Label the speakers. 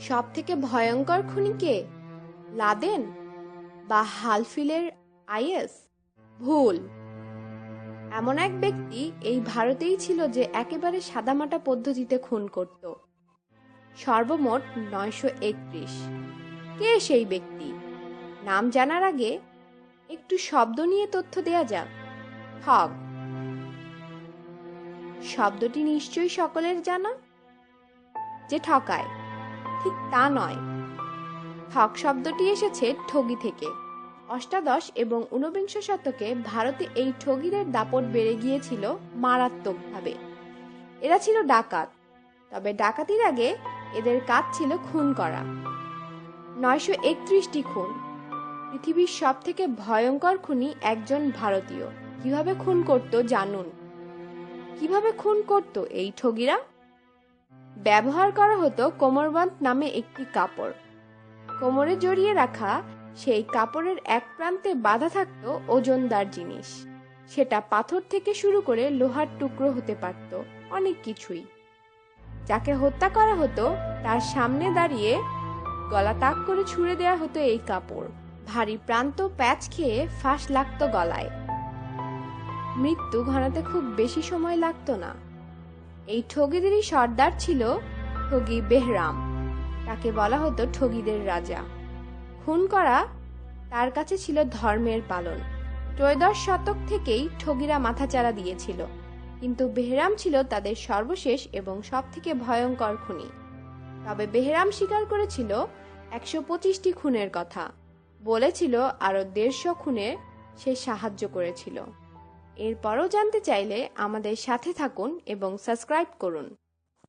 Speaker 1: সব থেকে ভয়ঙ্কর খুনিকে লাদেন বা হালফিলের আইএস? ভুল। এমন এক ব্যক্তি এই ভারতেই ছিল যে একেবারে সাদামাটা পদ্ধতিতে খুন করত। সর্বমোট নয়শো একত্রিশ। কে সেই ব্যক্তি? নাম জানার আগে একটু শব্দ নিয়ে তথ্য দেয়া যাক। ঠগ শব্দটি নিশ্চয়ই সকলের জানা? যে ঠকায়। ঠিক তা নয়। ঠগ শব্দটি এসেছে ঠগি থেকে। অষ্টাদশ এবং ঊনবিংশ শতকে ভারতে এই ঠগিদের দাপট বেড়ে গিয়েছিল মারাত্মকভাবে। এরা ছিল ডাকাত, তবে ডাকাতির আগে এদের কাজ ছিল খুন করা। নয়শো একত্রিশটি খুন, পৃথিবীর সব থেকে ভয়ঙ্কর খুনি একজন ভারতীয়। কীভাবে খুন করত জানুন? কীভাবে খুন করত এই ঠগিরা? ব্যবহার করা হতো কোমরবন্ধ নামে একটি কাপড়। কোমরে জড়িয়ে রাখা সেই কাপড়ের এক প্রান্তে বাঁধা থাকতো ওজনদার জিনিস। সেটা পাথর থেকে শুরু করে লোহার টুকরো হতে পারত, অনেক কিছুই। যাকে হত্যা করা হতো, তার সামনে দাঁড়িয়ে গলা তাক করে ছুঁড়ে দেওয়া হতো এই কাপড়। ভারী প্রান্ত প্যাচ খেয়ে ফাঁস লাগতো গলায়। মৃত্যু ঘনাতে খুব বেশি সময় লাগতো না। এই ঠগিদেরই সর্দার ছিল ঠগি বেহরাম। তাকে বলা হতো ঠগিদের রাজা। খুন করা তার কাছে ছিল ধর্মের পালন। ত্রয়োদশ শতক থেকেই ঠগিরা মাথাচাড়া দিয়েছিল। কিন্তু বেহরাম ছিল তাদের সর্বশেষ এবং সবথেকে ভয়ঙ্কর খুনি। তবে বেহরাম স্বীকার করেছিল একশো পঁচিশটি খুনের কথা। বলেছিল আরও দেড়শো খুনে সে সাহায্য করেছিল। এরপরও জানতে চাইলে আমাদের সাথে থাকুন এবং সাবস্ক্রাইব করুন।